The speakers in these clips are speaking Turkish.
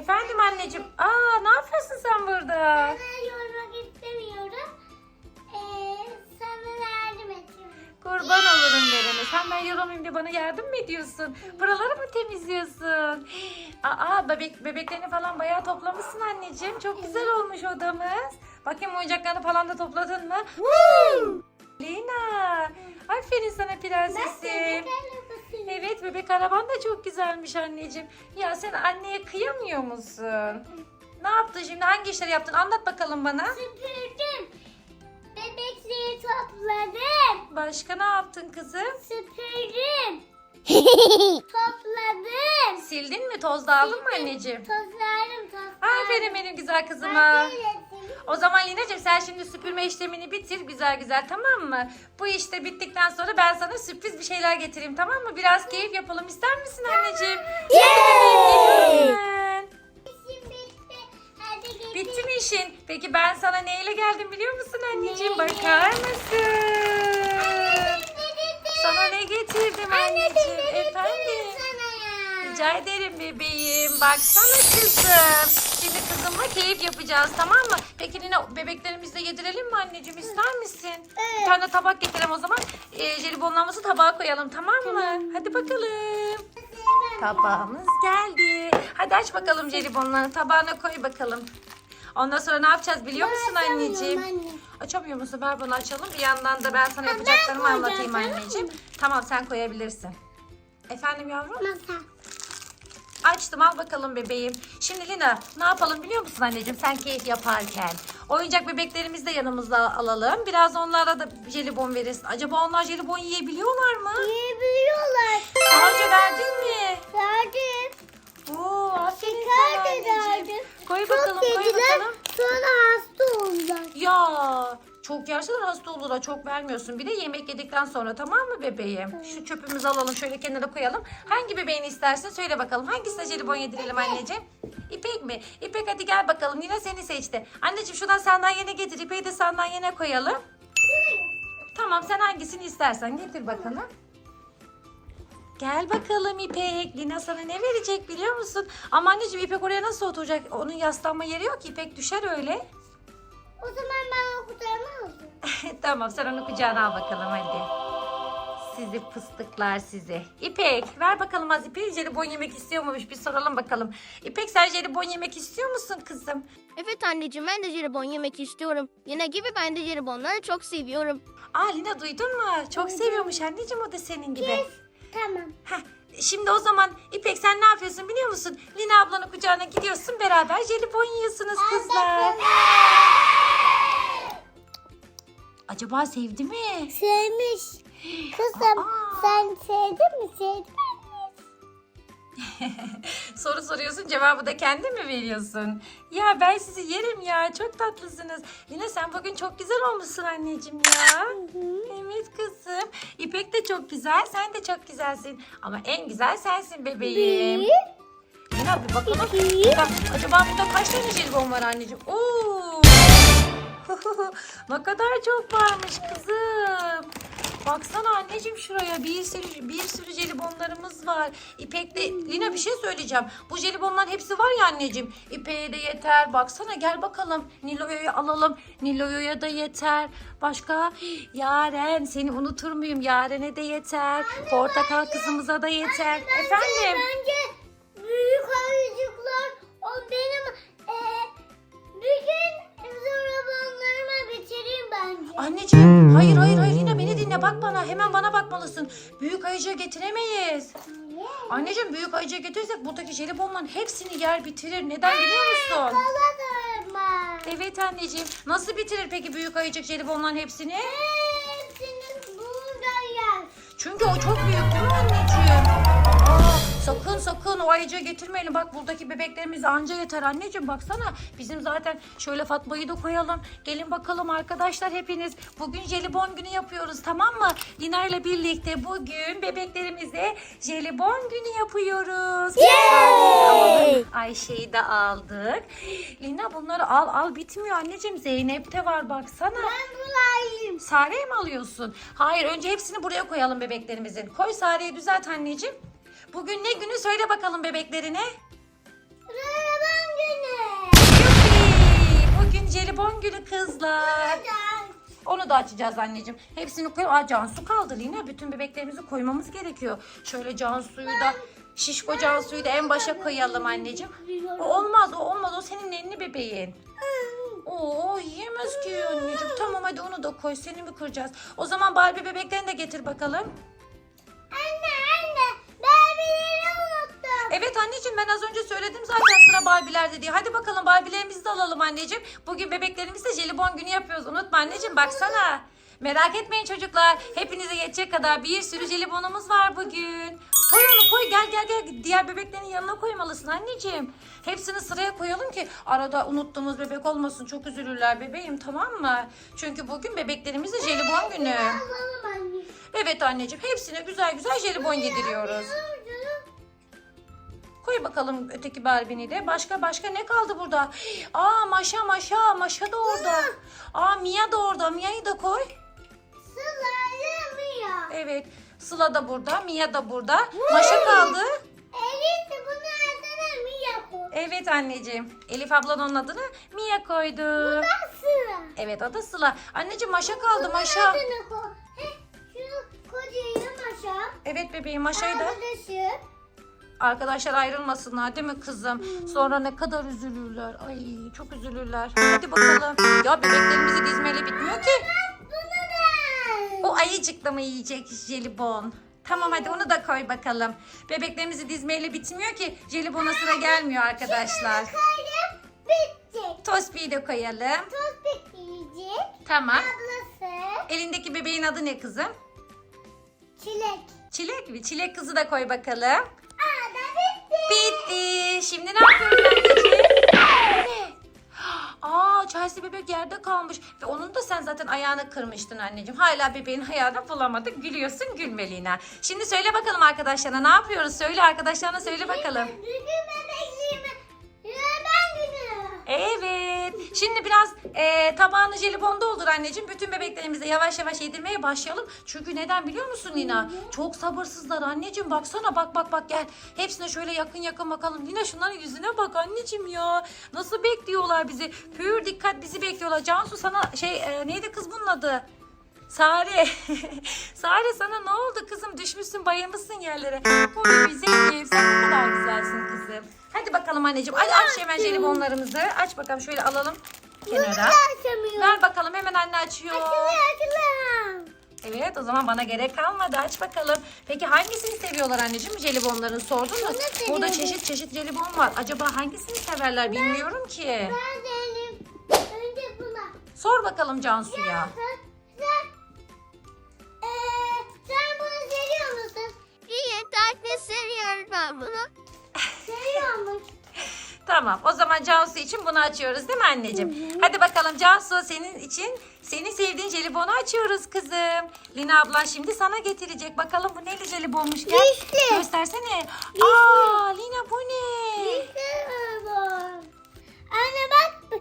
Efendim anneciğim. Aa ne yapıyorsun sen burada? Sana yormak istemiyorum. Ee, sana yardım edeceğim. Kurban olurum verene. Sen ben yoramayayım diye bana yardım mı ediyorsun? Buraları mı temizliyorsun? Aa bebek bebeklerini falan bayağı toplamışsın anneciğim. Çok güzel olmuş odamız. Bakayım oyuncaklarını falan da topladın mı? Lina. Aferin sana prensesim. Evet bebek araban da çok güzelmiş anneciğim. Ya sen anneye kıyamıyor musun? Ne yaptın şimdi? Hangi işleri yaptın? Anlat bakalım bana. Süpürdüm. Bebekleri topladım. Başka ne yaptın kızım? Süpürdüm. topladım. Sildin mi? Toz da aldın mı anneciğim? Tozlarım tozlarım. Aferin benim güzel kızıma. O zaman Lina'cığım sen şimdi süpürme işlemini bitir güzel güzel tamam mı? Bu işte bittikten sonra ben sana sürpriz bir şeyler getireyim tamam mı? Biraz keyif yapalım ister misin anneciğim? İşim bitti. Mi işin? Peki ben sana neyle geldim biliyor musun anneciğim? Bakar mısın? Sana ne getirdim anneciğim? Efendim? Rica ederim bebeğim. Baksana kızım. Şimdi kızımla keyif yapacağız tamam mı? Bebeklerimizi de yedirelim mi anneciğim ister misin? Bir tane tabak getirelim o zaman. Ee, jelibonlarımızı tabağa koyalım tamam mı? Hadi bakalım. Tabağımız geldi. Hadi aç bakalım jelibonları tabağına koy bakalım. Ondan sonra ne yapacağız biliyor musun anneciğim? Anne. Açamıyor musun? Ver bana açalım. Bir yandan da ben sana yapacaklarımı koyacağım, anlatayım tamam mı? anneciğim. Tamam sen koyabilirsin. Efendim yavrum? Masa. Açtım al bakalım bebeğim. Şimdi Lina ne yapalım biliyor musun anneciğim sen keyif yaparken? Oyuncak bebeklerimizi de yanımızda alalım. Biraz onlara da jelibon veririz. Acaba onlar jelibon yiyebiliyorlar mı? Yiyebiliyorlar. Çok yersen hasta olurlar. Çok vermiyorsun. Bir de yemek yedikten sonra tamam mı bebeğim? Şu çöpümüzü alalım şöyle kenara koyalım. Hangi bebeğini istersin söyle bakalım. Hangisine jelibon yedirelim anneciğim? İpek mi? İpek hadi gel bakalım. Nina seni seçti. Anneciğim şuradan sandalyene getir. İpek'i de sandalyene koyalım. Tamam sen hangisini istersen getir bakalım. Gel bakalım İpek. Lina sana ne verecek biliyor musun? Ama anneciğim İpek oraya nasıl oturacak? Onun yaslanma yeri yok. İpek düşer öyle. O zaman ben o kucağıma tamam sen onu kucağına al bakalım hadi. Sizi fıstıklar sizi. İpek ver bakalım az İpek jelibon yemek istiyor muymuş bir soralım bakalım. İpek sen jelibon yemek istiyor musun kızım? Evet anneciğim ben de jelibon yemek istiyorum. Yine gibi ben de jelibonları çok seviyorum. Aa Lina duydun mu? Çok seviyormuş anneciğim o da senin gibi. Tamam. Heh, şimdi o zaman İpek sen ne yapıyorsun biliyor musun? Lina ablanın kucağına gidiyorsun beraber jelibon yiyorsunuz kızlar. Acaba sevdi mi? Sevmiş. Kızım Aa. sen sevdin mi? Sevdin mi? Soru soruyorsun cevabı da kendin mi veriyorsun? Ya ben sizi yerim ya çok tatlısınız. Lina sen bugün çok güzel olmuşsun anneciğim ya. Evet kızım. İpek de çok güzel sen de çok güzelsin. Ama en güzel sensin bebeğim. Lina bir bakalım. İki. Bak, acaba burada kaç tane jelibon var anneciğim? Oo. ne kadar çok varmış kızım. Baksana anneciğim şuraya bir sürü bir sürü jelibonlarımız var. İpek de Lina bir şey söyleyeceğim. Bu jelibonların hepsi var ya anneciğim. İpek'e de yeter. Baksana gel bakalım. Nilo'ya alalım. Nilo'ya da yeter. Başka Yaren seni unutur muyum? Yaren'e de yeter. Portakal kızımıza da yeter. Efendim? Bak bana hemen bana bakmalısın. Büyük ayıcığı getiremeyiz. Anneciğim büyük ayıcığı getirirsek buradaki jelibonların hepsini yer bitirir. Neden biliyor musun? Evet anneciğim. Nasıl bitirir peki büyük ayıcık jelibonların hepsini? Hepsini burada yer. Çünkü o çok büyük değil mi anneciğim? Sakın sakın o ayıcığı getirmeyelim. Bak buradaki bebeklerimiz anca yeter anneciğim. Baksana bizim zaten şöyle Fatma'yı da koyalım. Gelin bakalım arkadaşlar hepiniz. Bugün jelibon günü yapıyoruz tamam mı? Lina ile birlikte bugün bebeklerimize jelibon günü yapıyoruz. Alalım. Ayşe'yi de aldık. Lina bunları al al bitmiyor anneciğim. Zeynep de var baksana. Ben bulayım. Sare'yi mi alıyorsun? Hayır önce hepsini buraya koyalım bebeklerimizin. Koy Sare'yi düzelt anneciğim. Bugün ne günü söyle bakalım bebeklerine. Zaraban jelibon günü kızlar. Onu da açacağız anneciğim. Hepsini koy. Aa Cansu kaldı Lina. Bütün bebeklerimizi koymamız gerekiyor. Şöyle Cansu'yu da şişko Cansu'yu da en başa koyalım anneciğim. O olmaz o olmaz o senin elini bebeğin. Oo yiyemez ki anneciğim. Tamam hadi onu da koy. Seni mi kıracağız? O zaman Barbie bebeklerini de getir bakalım. Evet anneciğim ben az önce söyledim zaten sıra Barbie'lerde diye. Hadi bakalım Barbie'lerimizi de alalım anneciğim. Bugün bebeklerimizle jelibon günü yapıyoruz. Unutma anneciğim baksana. Merak etmeyin çocuklar. Hepinize yetecek kadar bir sürü jelibonumuz var bugün. Koy onu koy gel gel gel. Diğer bebeklerin yanına koymalısın anneciğim. Hepsini sıraya koyalım ki arada unuttuğumuz bebek olmasın. Çok üzülürler bebeğim tamam mı? Çünkü bugün bebeklerimizle jelibon günü. Evet anneciğim hepsine güzel güzel jelibon yediriyoruz. Koy bakalım öteki Barbie'ni de. Başka başka ne kaldı burada? Aa Maşa Maşa. Maşa da orada. Aa Mia da orada. Mia'yı da koy. Sılayamıyor. Evet. Sıla da burada. Mia da burada. Maşa kaldı. Elif de bunu adına mı yapıyor? Evet anneciğim. Elif ablan onun adını Mia koydu. Nasıl? Evet adı Sıla. Anneciğim Maşa kaldı. Bunun Maşa. adını koy. Heh, Şu kocayı maşa. Evet bebeğim Maşa'yı da. Arkadaşı. Arkadaşlar ayrılmasınlar değil mi kızım? Sonra ne kadar üzülürler. Ay çok üzülürler. Hadi bakalım. Ya bebeklerimizi dizmeyle bitmiyor ki. O ayıcıkla mı yiyecek jelibon? Tamam hadi onu da koy bakalım. Bebeklerimizi dizmeyle bitmiyor ki. Jelibona sıra gelmiyor arkadaşlar. Tospi'yi de koyalım. Toz bekleyecek. Tamam. Ablası. Elindeki bebeğin adı ne kızım? Çilek. Çilek mi? Çilek kızı da koy bakalım. Bitti. Şimdi ne yapıyoruz anneciğim? Ne? Aa Chelsea bebek yerde kalmış. Ve onun da sen zaten ayağını kırmıştın anneciğim. Hala bebeğin ayağını bulamadık. Gülüyorsun gülmelina. Şimdi söyle bakalım arkadaşlarına ne yapıyoruz? Söyle arkadaşlarına söyle bakalım. Bugün bebekliğime. Ben günü. Evet. Şimdi biraz e, tabağını jelibon doldur anneciğim. Bütün bebeklerimize yavaş yavaş yedirmeye başlayalım. Çünkü neden biliyor musun Lina? Çok sabırsızlar anneciğim. Baksana bak bak bak gel. Hepsine şöyle yakın yakın bakalım. Lina şunların yüzüne bak anneciğim ya. Nasıl bekliyorlar bizi? Pür dikkat bizi bekliyorlar. Cansu sana şey e, neydi kız bunun adı? Sare. Sare sana ne oldu kızım? Düşmüşsün bayılmışsın yerlere. Oy Zeynep sen ne kadar güzelsin kızım. Hadi bakalım anneciğim. Hadi aç hemen jelibonlarımızı. Aç bakalım şöyle alalım kenara. Ver bakalım hemen anne açıyor. Açılıyor açılıyor. Evet o zaman bana gerek kalmadı. Aç bakalım. Peki hangisini seviyorlar anneciğim jelibonların sordun mu? Burada çeşit çeşit jelibon var. Acaba hangisini severler bilmiyorum ki. Ben elim. Önce buna. Sor bakalım Cansu'ya. Sen, sen, eee, sen bunu seviyor musun? İyi tatlı seviyorum ben bunu. Tamam o zaman Cansu için bunu açıyoruz değil mi anneciğim? Hadi bakalım Cansu senin için senin sevdiğin jelibonu açıyoruz kızım. Lina ablan şimdi sana getirecek. Bakalım bu neli jelibonmuş gel. Yeşil. Göstersene. Aa Lina bu ne? İstemiyorum. Anne bak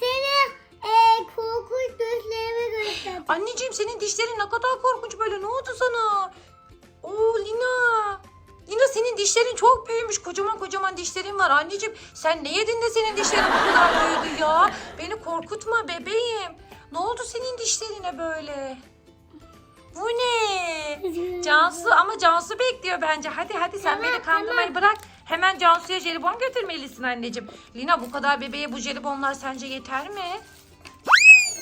seni eee korkunç gözlerime gösterdim. Anneciğim senin dişlerin ne kadar korkunç böyle ne oldu sana? Oo Lina. Lina senin dişlerin çok büyümüş. Kocaman kocaman dişlerin var. Anneciğim sen ne yedin de senin dişlerin bu kadar büyüdü ya? Beni korkutma bebeğim. Ne oldu senin dişlerine böyle? Bu ne? Cansu ama Cansu bekliyor bence. Hadi hadi sen Tamam, beni kandırmayı bırak. Hemen Cansu'ya jelibon götürmelisin anneciğim. Lina bu kadar bebeğe bu jelibonlar sence yeter mi?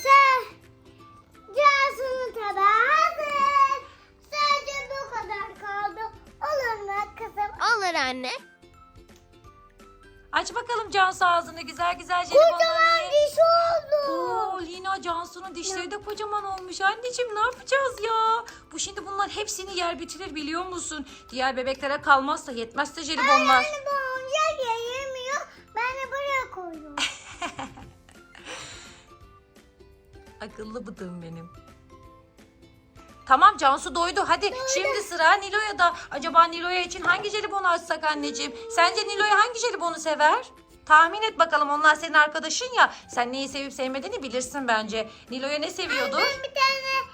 Sen Cansu'nun tabağı hazır. Sadece bu kadar kaldı. Olur mu kızım? Olur anne. Aç bakalım Cansu ağzını güzel güzel Kocaman jelibonları. ye. diş oldu. Oo Lina Cansu'nun dişleri de kocaman olmuş. Anneciğim ne yapacağız ya? Bu şimdi bunlar hepsini yer bitirir biliyor musun? Diğer bebeklere kalmazsa yetmezse jelibonlar. Bu oyuncak ya yemiyor. Ben de buraya koydum. Akıllı bıdığım benim. Tamam Cansu doydu. Hadi şimdi sıra Nilo'ya da. Acaba Nilo'ya için hangi jelibonu açsak anneciğim? Sence Nilo'ya hangi jelibonu sever? Tahmin et bakalım onlar senin arkadaşın ya. Sen neyi sevip sevmediğini bilirsin bence. Nilo'ya ne seviyordur? Ben bir tane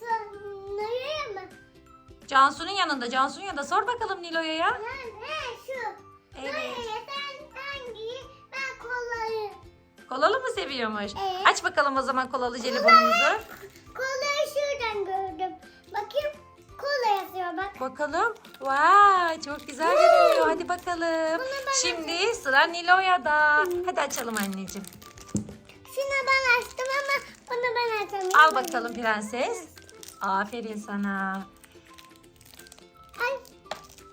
sanayım mı? Cansu'nun yanında. Cansu'nun yanında. Sor bakalım Nilo'ya ya. Ben he şu. Evet. Hayır sen hangi? Ben kolayı. Kolalı mı seviyormuş? Evet. Aç bakalım o zaman kolalı jelibonumuzu. Kolayı şuradan gördüm. Bakayım kola yazıyor bak. Bakalım. Vay çok güzel görünüyor. Hadi bakalım. Şimdi sıra Nilo'ya Hadi açalım anneciğim. Şunu ben açtım ama bunu ben açamıyorum. Al bakalım prenses. Aferin sana. Ay,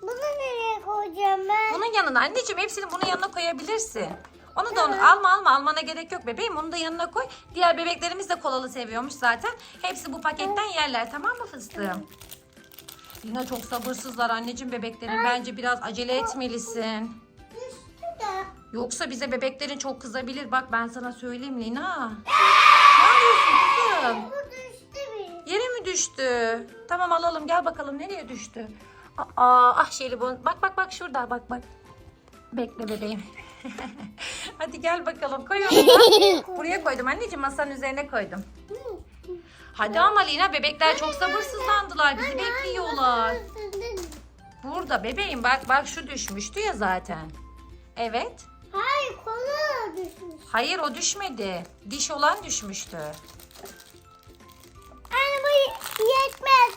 bunu nereye koyacağım ben? Bunun yanına anneciğim hepsini bunun yanına koyabilirsin. Onu da onu alma alma almana gerek yok bebeğim. Onu da yanına koy. Diğer bebeklerimiz de kolalı seviyormuş zaten. Hepsi bu paketten yerler tamam mı fıstığım? Yine çok sabırsızlar anneciğim bebeklerin. Bence biraz acele etmelisin. Düştü de. Yoksa bize bebeklerin çok kızabilir. Bak ben sana söyleyeyim Lina. Ne yapıyorsun kızım? Bu düştü bir. Yere mi düştü? Tamam alalım gel bakalım nereye düştü? Aa, ah jelibon. Bak bak bak şurada bak bak. Bekle bebeğim. Hadi gel bakalım koy onu. Buraya koydum anneciğim masanın üzerine koydum. Hadi ama Lina bebekler çok sabırsızlandılar. Bizi bekliyorlar. Burada bebeğim bak bak şu düşmüştü ya zaten. Evet. Hayır kola düşmüş. Hayır o düşmedi. Diş olan düşmüştü.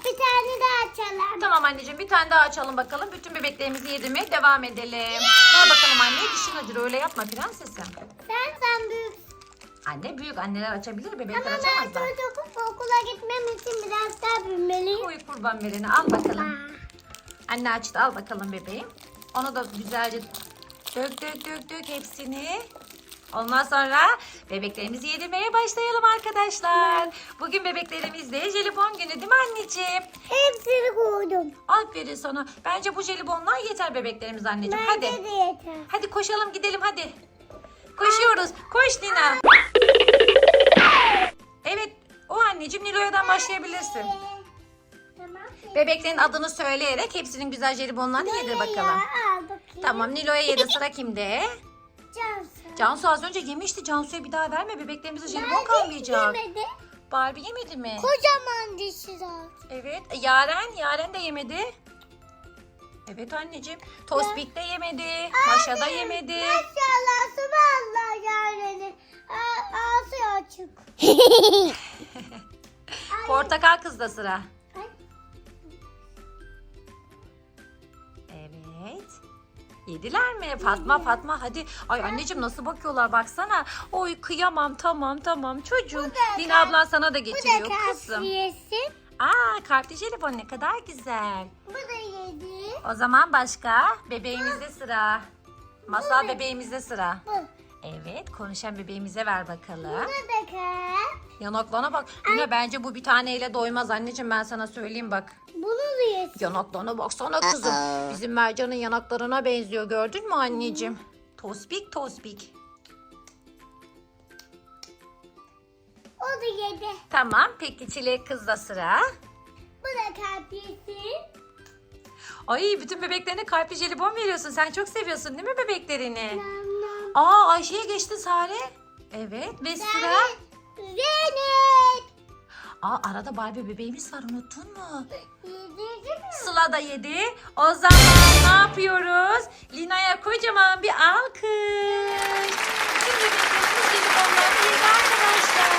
Bir tane daha açalım. Tamam anneciğim bir tane daha açalım bakalım. Bütün bebeklerimizi yedi mi? Devam edelim. Ver bakalım anne dişin acır öyle yapma prensesim. Sen sen büyük. Anne büyük anneler açabilir bebekler Ama ben açamazlar. çocuğum okula gitmem için biraz daha büyümeliyim. Koy kurban vereni al bakalım. Anne açtı al bakalım bebeğim. Onu da güzelce dök dök dök dök hepsini. Ondan sonra bebeklerimizi yedirmeye başlayalım arkadaşlar. Bugün bebeklerimizde jelibon günü değil mi anneciğim? Hepsini koydum. Aferin sana. Bence bu jelibonlar yeter bebeklerimiz anneciğim. Hadi. Bence de yeter. Hadi koşalım gidelim hadi. Koşuyoruz. Koş Lina. Evet. O anneciğim Nilo'yadan başlayabilirsin. Tamam. Bebeklerin adını söyleyerek hepsinin güzel jelibonlarını yedir bakalım. Ya, al bakayım. Tamam Nilo'ya yedi sıra kimde? Cansu. Cansu az önce yemişti. Cansu'ya bir daha verme. Bebeklerimize jelibon kalmayacak. Yemedi. Barbie yemedi mi? Kocaman dişi zaten. Evet. E, Yaren. Yaren de yemedi. Evet anneciğim. Tospik de yemedi. Maşa da yemedi. Maşallah subhanallah yani. Ağzı açık. Portakal kızda sıra. Ay. Evet. Yediler mi? Fatma Fatma hadi. Ay anneciğim nasıl bakıyorlar baksana. Oy kıyamam tamam tamam çocuğum. kalp- ablan sana da getiriyor kızım. kasiyesi. Aa kartlı jelibon ne kadar güzel. Bu da yedi. O zaman başka bebeğimizde sıra. Masal bebeğimizde sıra. Bu. Evet konuşan bebeğimize ver bakalım. Bu da kalp. Yanaklarına bak. Lina bence bu bir taneyle doymaz anneciğim ben sana söyleyeyim bak. Bunu da yesin. Yanaklarına baksana kızım. Bizim Mercan'ın yanaklarına benziyor gördün mü anneciğim? Tospik tospik. O da yedi. Tamam peki çilek kızda sıra. Bu da kalp yesin. Ay bütün bebeklerine kalpli jelibon veriyorsun. Sen çok seviyorsun değil mi bebeklerini? Nam. Aa Ayşe'ye geçti Sare. Evet ve sıra. Zeynep. Aa arada Barbie bebeğimiz var unuttun mu? Mi? Sıla da yedi. O zaman ne yapıyoruz? Lina'ya kocaman bir alkış. Bütün bebeklerimiz jelibonlarını yedi arkadaşlar.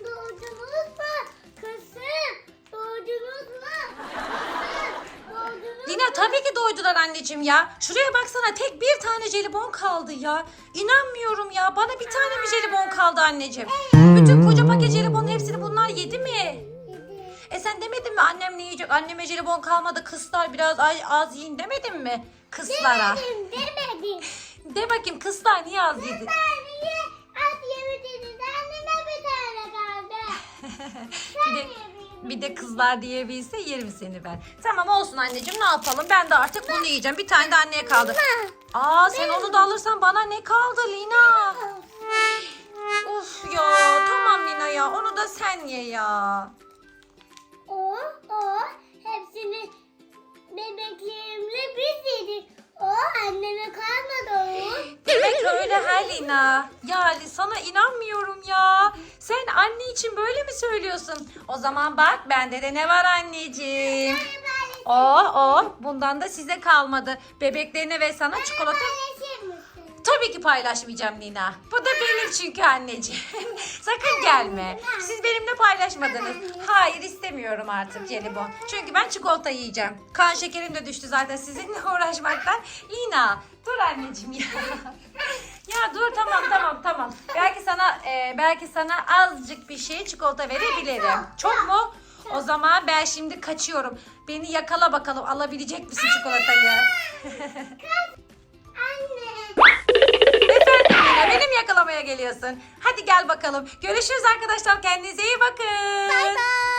Doğdunuz mu? Kızım. Doğdunuz mu? Kızım. Tabii ki doydular anneciğim ya. Şuraya baksana tek bir tane jelibon kaldı ya. İnanmıyorum ya. Bana bir tane mi jelibon kaldı anneciğim? Bütün koca paket jelibonun hepsini bunlar yedi mi? E sen demedin mi annem ne yiyecek? Anneme jelibon kalmadı. Kızlar biraz az, az yiyin demedin mi? Kızlara. Demedim demedim. De bakayım kızlar niye az yedi? Saniye at yemediniz. Anneme bir tane kaldı. Bir de, bir de kızlar diyebilse yerim seni ben. Tamam olsun anneciğim ne yapalım? Ben de artık bunu yiyeceğim. Bir tane de anneye kaldı. Aa sen onu da alırsan bana ne kaldı Lina? Of ya tamam Lina ya onu da sen ye ya. O, o ha Lina. Ya Ali, sana inanmıyorum ya. Sen anne için böyle mi söylüyorsun? O zaman bak bende de ne var anneciğim. Oh oh bundan da size kalmadı. Bebeklerine ve sana çikolata. Tabii ki paylaşmayacağım Nina. Bu da benim çünkü anneciğim. Sakın gelme. Siz benimle paylaşmadınız. Hayır istemiyorum artık jelibon. Çünkü ben çikolata yiyeceğim. Kan şekerim de düştü zaten sizinle uğraşmaktan. Lina dur anneciğim ya. Dur tamam tamam tamam. Belki sana e, belki sana azıcık bir şey çikolata verebilirim. Çok mu? O zaman ben şimdi kaçıyorum. Beni yakala bakalım alabilecek misin çikolatayı? Anne. Efendim Lina benim yakalamaya geliyorsun. Hadi gel bakalım. Görüşürüz arkadaşlar. Kendinize iyi bakın. Bye bye.